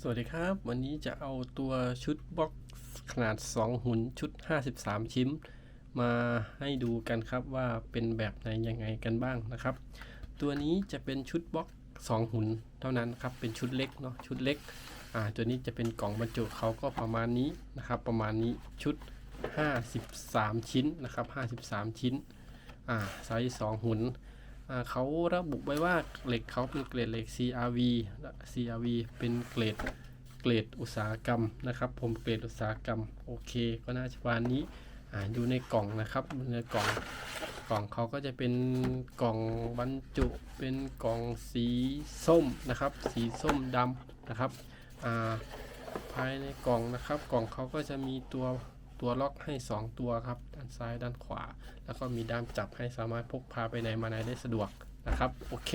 สวัสดีครับ วันนี้จะเอาตัวชุดบ็อกซ์ขนาด 2 หุ่นชุด 53 ชิ้น มาให้ดูกันครับว่าเป็นแบบไหนยังไงกันบ้างนะครับ ตัวนี้จะเป็นชุดบ็อกซ์2หุ่นเท่านั้นครับเป็นชุดเล็กเนาะชุดเล็กอ่าตัวนี้จะเป็นกล่องบรรจุเขาก็ประมาณนี้นะครับ ประมาณนี้ชุด 53 ชิ้นนะครับ 53 ชิ้นอ่าไซส์2หุ่น เขาระบุไว้ว่าเหล็กเขาเป็นเกรดเหล็ก CRV CRV เป็นเกรดเกรดอุตสาหกรรมนะครับ ผมเกรดอุตสาหกรรมโอเค ก็น่าจะประมานี้อ่าอยู่ในกล่องนะครับในกล่องกล่องเขาก็จะเป็นกล่องบรรจุเป็นกล่องสีส้มนะครับ สีส้มดำนะครับอ่าภายในกล่องนะครับ กล่องเขาก็จะมีตัว ตัวล็อกให้ 2 ตัวครับ ด้านซ้ายด้านขวา แล้วก็มีด้ามจับให้สามารถพกพาไปไหนมาไหนได้สะดวกนะครับ โอเค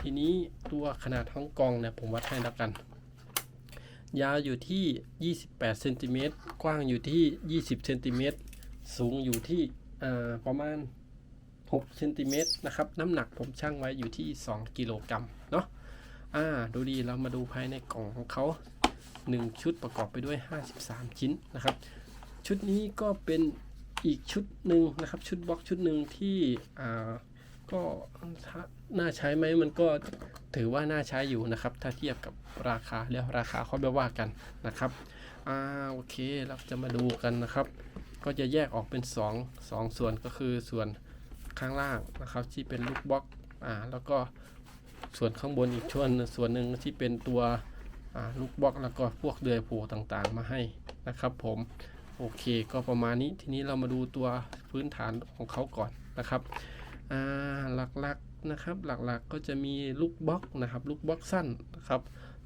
ทีนี้ตัวขนาดห้องกองเนี่ยผมวัดให้แล้วกัน ยาวอยู่ที่ 28เซนติเมตรกว้างอยู่ที่ 20เซนติเมตรสูงอยู่ที่ประมาณ6เซนติเมตรนะครับ น้ำหนักผมช่างไว้อยู่ที่ 2 กิโลกรัมเนาะอ่าดูดีเรามาดูภายในกล่องของเขา 1 ชุดประกอบไปด้วย 53 ชิ้นนะครับ ชุดนี้ก็เป็นอีกชุดหนึ่งนะครับ ชุดบล็อกชุดหนึ่งที่อ่าก็ถ้าน่าใช้ไหมมันก็ถือว่าน่าใช้อยู่นะครับ ถ้าเทียบกับราคาแล้วราคาเขาไปว่ากันนะครับอ่าโอเคเราจะมาดูกันนะครับ ก็จะแยกออกเป็น 2 2 ส่วนก็คือส่วนข้างล่างนะครับที่เป็นลูกบล็อกอ่าแล้วก็ส่วนข้างบนอีกช่วนส่วนหนึ่งที่เป็นตัว ลูกบล็อกแล้วก็พวกเดือยผูต่างๆ มาให้นะครับผมโอเคก็ประมาณนี้ทีนี้เรามาดูตัวพื้นฐานของเขาก่อนนะครับหลักๆนะครับหลักๆก็จะมีลูกบล็อกนะครับลูกบล็อกสั้นนะครับ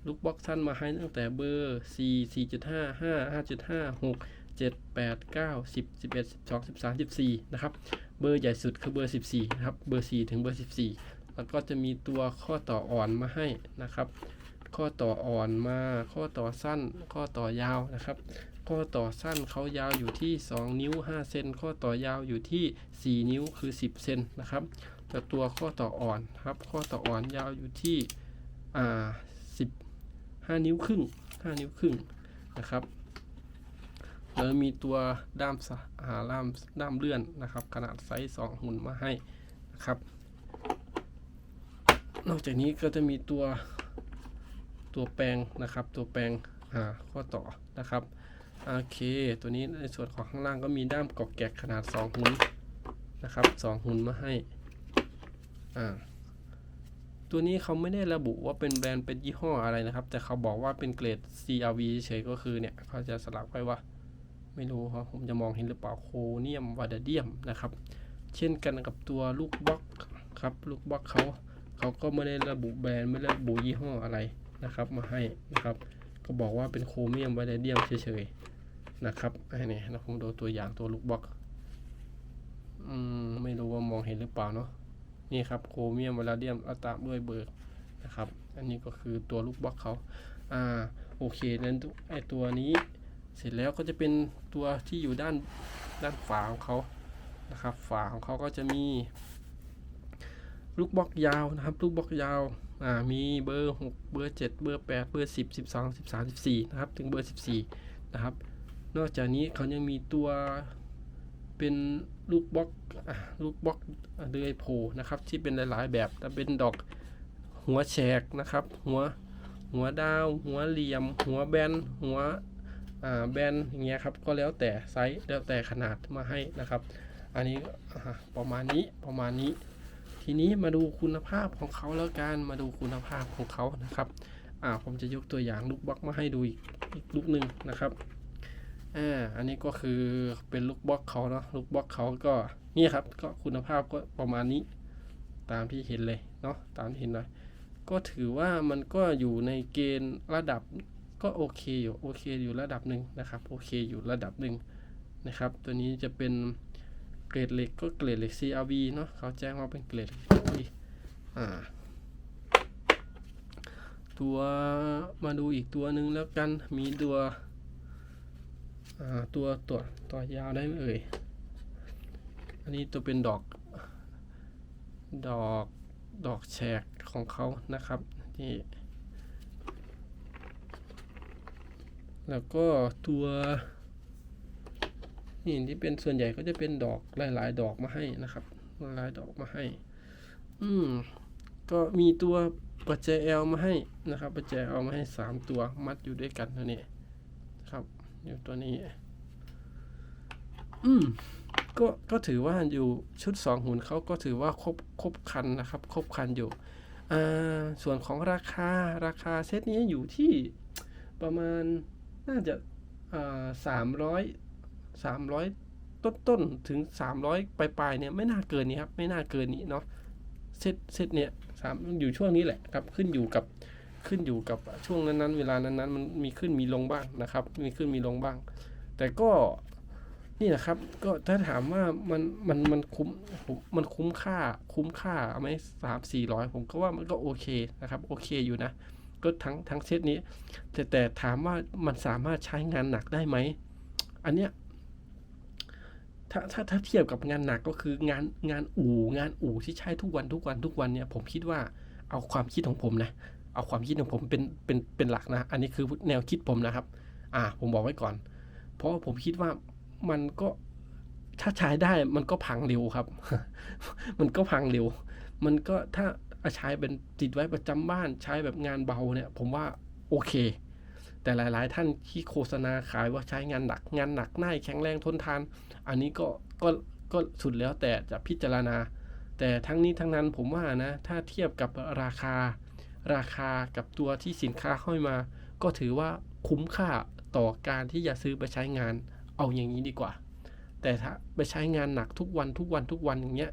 ลูกบล็อกสั้นมาให้ตั้งแต่เบอร์ 4 4.5 5 5.5 6 7 8 9 10 11 12 13 14นะครับเบอร์ใหญ่สุดคือเบอร์ 14นะครับเบอร์ 4 ถึงเบอร์ 14 แล้วก็จะมีตัวข้อต่ออ่อนมาให้นะครับ ข้อต่ออ่อนมา ข้อต่อสั้น ข้อต่อยาวนะครับ ข้อต่อสั้นเขายาวอยู่ที่ 2 นิ้ว 5 เซน ข้อต่อยาวอยู่ที่ 4 นิ้วคือ 10 เซนนะครับ แต่ตัวข้อต่ออ่อนครับ ข้อต่ออ่อนยาวอยู่ที่อ่า10 5 นิ้วครึ่ง 5 นิ้วครึ่งนะครับแล้วมีตัวด้ามสะอ่าด้ามด้ามเลื่อนนะครับ ขนาดไซส์2หุ่นมาให้นะครับ นอกจากนี้ก็จะมีตัว ตัวแปลงนะครับ ตัวแปลงอ่าข้อต่อนะครับโอเคตัวนี้ในส่วนของข้างล่างก็มีด้ามกอกแกะขนาด 2 หุ่นนะครับ2หุ่นมาให้อ่าตัวนี้เขาไม่ได้ระบุว่าเป็นแบรนด์เป็นยี่ห้ออะไรนะครับ แต่เขาบอกว่าเป็นเกรด CRV เฉยก็คือเนี่ยเขาจะสลักไว้ว่า ไม่รู้ครับผมจะมองเห็นหรือเปล่าโคเนียมวาดเดียมนะครับ เช่นกันกับตัวลูกบล็อกครับลูกบล็อกเขาเขาก็ไม่ได้ระบุแบรนด์ไม่ได้ระบุยี่ห้ออะไร นะครับมาให้นะครับ ก็บอกว่าเป็นโครเมียมไวาดาเดียมเฉยๆนะครับไอ้นี่นะผมดูตัวอย่างตัวลูกบล็อกอืมไม่รู้ว่ามองเห็นหรือเปล่าเนาะนี่ครับโครเมียมไวาลเดียมแล้วตามด้วยเบอร์กนะครับ อันนี้ก็คือตัวลูกบล็อกเขาอ่าโอเคนั้นไอตัวนี้เสร็จแล้วก็จะเป็นตัวที่อยู่ด้านด้านฝาของเขานะครับ ฝาของเขาก็จะมีลูกบล็อกยาวนะครับ ลูกบล็อกยาว อ่ามีเบอร์ 6 เบอร์ 7 เบอร์ 8 เบอร์ 10 12 13 14 นะครับ ถึงเบอร์ 14 นะครับ นอกจากนี้เขายังมีตัวเป็นลูกบล็อกลูกบล็อกเดือยโผล่นะครับ ที่เป็นหลาย ๆ แบบแต่เป็นดอกหัวแฉกนะครับ หัวหัวดาว หัวเหลี่ยม หัวแบน หัวอ่าแบนอย่างเงี้ยครับ ก็แล้วแต่ไซส์แล้วแต่ขนาดมาให้นะครับ อันนี้ประมาณนี้ประมาณนี้ ทีนี้มาดูคุณภาพของเขาแล้วกันมาดูคุณภาพของเขานะครับอ่าผมจะยกตัวอย่างลูกบล็อกมาให้ดูอีกอีกลูกหนึ่งนะครับอ่าอันนี้ก็คือเป็นลูกบล็อกเขาเนาะลูกบล็อกเขาก็นี่ครับก็คุณภาพก็ประมาณนี้ตามที่เห็นเลยเนาะตามที่เห็นเลยก็ถือว่ามันก็อยู่ในเกณฑ์ระดับก็โอเคอยู่โอเคอยู่ระดับหนึ่งนะครับโอเคอยู่ระดับหนึ่งนะครับ ตัวนี้จะเป็น รดเหล็กก็เกรดเหล็ก CRV เนาะเขาแจ้งว่าเป็นเกรด CRV อ่า ตัวมาดูอีกตัวหนึ่งแล้วกันมีตัวอ่าตัวตัวตัวยาวได้ไหมเอ่ย อันนี้ตัวเป็นดอก ดอกดอกแฉกของเขานะครับที่แล้วก็ตัว นี่ที่เป็นส่วนใหญ่ก็จะเป็นดอกหลาย ๆ ดอกมาให้นะครับหลายดอกมาให้ อืมก็มีตัวปัจจัย L มาให้นะครับ ปัจจัย L มาให้สามตัวมัดอยู่ด้วยกันตัวนี้ครับ อยู่ตัวนี้ อืมก็ก็ถือว่าอยู่ชุดสองหุ่นเขาก็ถือว่าครบครบคันนะครับ ครบคันอยู่อ่าส่วนของราคาราคาเซตนี้อยู่ที่ประมาณน่าจะอ่าสามร้อย สามร้อยต้นต้นๆถึงสามร้อยปลายปลายๆเนี่ยไม่น่าเกินนี้ครับ ไม่น่าเกินนี้เนาะเซตเซตเนี่ยสามอยู่ช่วงนี้แหละครับ ขึ้นอยู่กับขึ้นอยู่กับช่วงนั้นๆ เวลานั้นๆ มันมีขึ้นมีลงบ้างนะครับ มีขึ้นมีลงบ้าง แต่ก็นี่นะครับ ก็ถ้าถามว่ามันมันมันคุ้มผมมันคุ้มค่าคุ้มค่าไหมสามสี่ร้อยผมก็ว่ามันก็โอเคนะครับ โอเคอยู่นะ ก็ทั้งทั้งเซตนี้ แต่แต่ถามว่ามันสามารถใช้งานหนักได้ไหม อันเนี้ย ถ้าถ้าถ้าเทียบกับงานหนักก็คืองานงานอู่งานอู่ที่ใช้ทุกวันทุกวันทุกวันเนี่ยผมคิดว่าเอาความคิดของผมนะ เอาความคิดของผมเป็นเป็นเป็นหลักนะ อันนี้คือแนวคิดผมนะครับ อ่า ผมบอกไว้ก่อน เพราะผมคิดว่ามันก็ถ้าใช้ได้มันก็พังเร็วครับ มันก็พังเร็ว มันก็ถ้าเอาใช้เป็นติดไว้ประจำบ้านใช้แบบงานเบาเนี่ย ผมว่าโอเค แต่หลาย ๆ ท่านที่โฆษณาขายว่าใช้งานหนัก งานหนักง่ายแข็งแรงทนทาน อันนี้ก็ก็ก็สุดแล้วแต่จะพิจารณา แต่ทั้งนี้ทั้งนั้นผมว่านะ ถ้าเทียบกับราคา ราคากับตัวที่สินค้าเข้ามา ก็ถือว่าคุ้มค่าต่อการที่จะซื้อไปใช้งานเอาอย่างนี้ดีกว่า แต่ถ้าไปใช้งานหนักทุกวันทุกวันทุกวันอย่างเงี้ย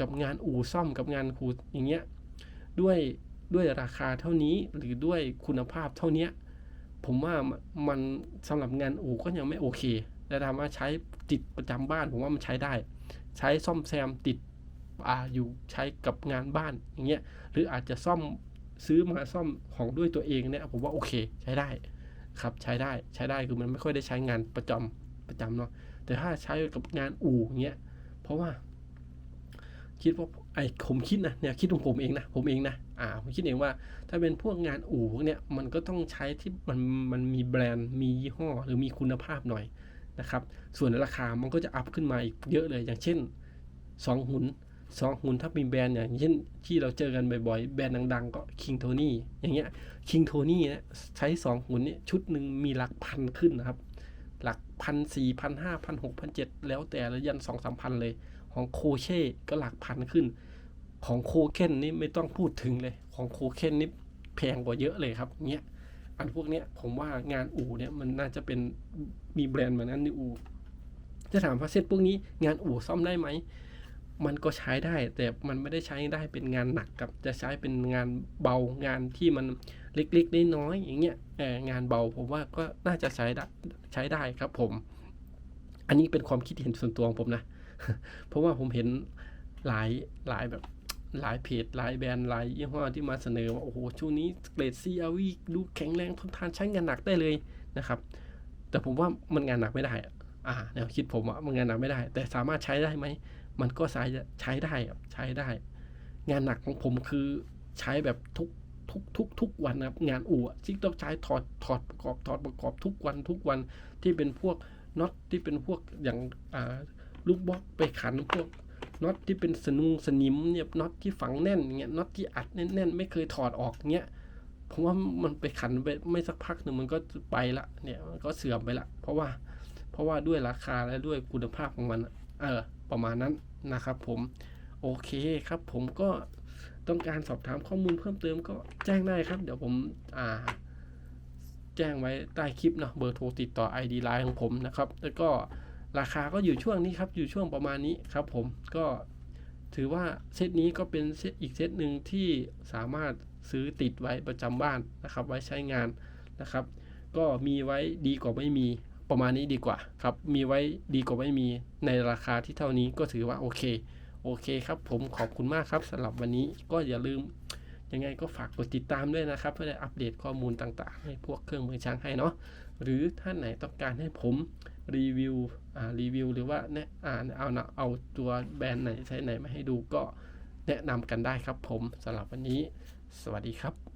กับงานอู่ซ่อมกับงานขูดอย่างเงี้ยด้วยด้วยราคาเท่านี้หรือด้วยคุณภาพเท่านี้ ผมว่ามันมันสำหรับงานอู่ก็ยังไม่โอเค แต่ถามว่าใช้ติดประจำบ้านผมว่ามันใช้ได้ ใช้ซ่อมแซมติดอ่าอยู่ใช้กับงานบ้านอย่างเงี้ยหรืออาจจะซ่อมซื้อมาซ่อมของด้วยตัวเองเนี่ยผมว่าโอเคใช้ได้ครับใช้ได้ใช้ได้คือมันไม่ค่อยได้ใช้งานประจำประจำเนาะแต่ถ้าใช้กับงานอู่เงี้ยเพราะว่าคิดว่า ไอ้ผมคิดนะเนี่ยคิดของผมเองนะผมเองนะอ่าผมคิดเองว่า ถ้าเป็นพวกงานอู่พวกเนี่ยมันก็ต้องใช้ที่มันมันมีแบรนด์มียี่ห้อหรือมีคุณภาพหน่อยนะครับ ส่วนราคามันก็จะอัพขึ้นมาอีกเยอะเลยอย่างเช่นสองหุ่นสองหุ่นถ้ามีแบรนด์อย่างเช่นที่เราเจอกันบ่อยๆ แบรนด์ดัง ๆ ก็ King Tony อย่างเงี้ยคิงโทนี่เนี่ยใช้สองหุ่นเนี่ยชุดหนึ่งมีหลักพันขึ้นนะครับ หลักพันสี่พันห้าพันหกพันเจ็ดแล้วแต่ละยันสองสามพันเลย ของโคเช่ก็หลักพันขึ้น ของโคเคนนี่ไม่ต้องพูดถึงเลย ของโคเคนนี่แพงกว่าเยอะเลยครับเนี้ยอันพวกเนี้ยผมว่างานอู่เนี่ยมันน่าจะเป็นมีแบรนด์เหมือนนั้นในอู่จะถามว่าเซตพวกนี้งานอู่ซ่อมได้ไหมมันก็ใช้ได้แต่มันไม่ได้ใช้ได้เป็นงานหนักกับจะใช้เป็นงานเบางานที่มันเล็กๆน้อยๆอย่างเงี้ยงานเบาผมว่าก็น่าจะใช้ได้ใช้ได้ครับผม อันนี้เป็นความคิดเห็นส่วนตัวของผมนะ เพราะว่าผมเห็นหลายหลายแบบหลายเพจหลายแบรนด์หลายยี่ห้อที่มาเสนอว่าโอ้โหช่วงนี้เกรด CRV ดูแข็งแรงทนทานใช้งานหนักได้เลยนะครับ แต่ผมว่ามันงานหนักไม่ได้อ่าแนวคิดผมว่ามันงานหนักไม่ได้ แต่สามารถใช้ได้ไหมมันก็ใช้ใช้ได้ใช้ได้ งานหนักของผมคือใช้แบบทุกทุกทุกทุกวันนะครับงานอู่ที่ต้องใช้ถอดถอดประกอบถอดประกอบทุกวันทุกวันที่เป็นพวกน็อตที่เป็นพวกอย่างอ่า ลูกบล็อกไปขันพวกน็อตที่เป็นสนุงสนิมเนี่ยน็อตที่ฝังแน่นเงี้ยน็อตที่อัดแน่นๆไม่เคยถอดออกเงี้ยผมว่ามันไปขันไปไม่สักพักหนึ่งมันก็ไปละเนี่ยมันก็เสื่อมไปละ เพราะว่าเพราะว่าด้วยราคาและด้วยคุณภาพของมัน เออ ประมาณนั้นนะครับผมโอเคครับ ผมก็ต้องการสอบถามข้อมูลเพิ่มเติมก็แจ้งได้ครับ เดี๋ยวผมอ่า แจ้งไว้ใต้คลิปเนาะเบอร์โทรติดต่อ ID Line ของผมนะครับ แล้วก็ ราคาก็อยู่ช่วงนี้ครับอยู่ช่วงประมาณนี้ครับผมก็ถือว่าเซตนี้ก็เป็นเซตอีกเซตหนึ่งที่สามารถซื้อติดไว้ประจำบ้านนะครับ ไว้ใช้งานนะครับ ก็มีไว้ดีกว่าไม่มีประมาณนี้ดีกว่าครับ มีไว้ดีกว่าไม่มีในราคาที่เท่านี้ก็ถือว่าโอเค โอเคครับ ผมขอบคุณมากครับสำหรับวันนี้ก็อย่าลืม ยังไงก็ฝากกดติดตามด้วยนะครับ เพื่อได้อัปเดตข้อมูลต่างๆ ให้พวกเครื่องมือช่างให้เนาะหรือท่านไหนต้องการให้ผมรีวิวอ่ารีวิว หรือว่าแนะอ่าเอานะเอาตัวแบรนด์ไหนใช้ไหนมาให้ดูก็แนะนำกันได้ครับผมสำหรับวันนี้ สวัสดีครับ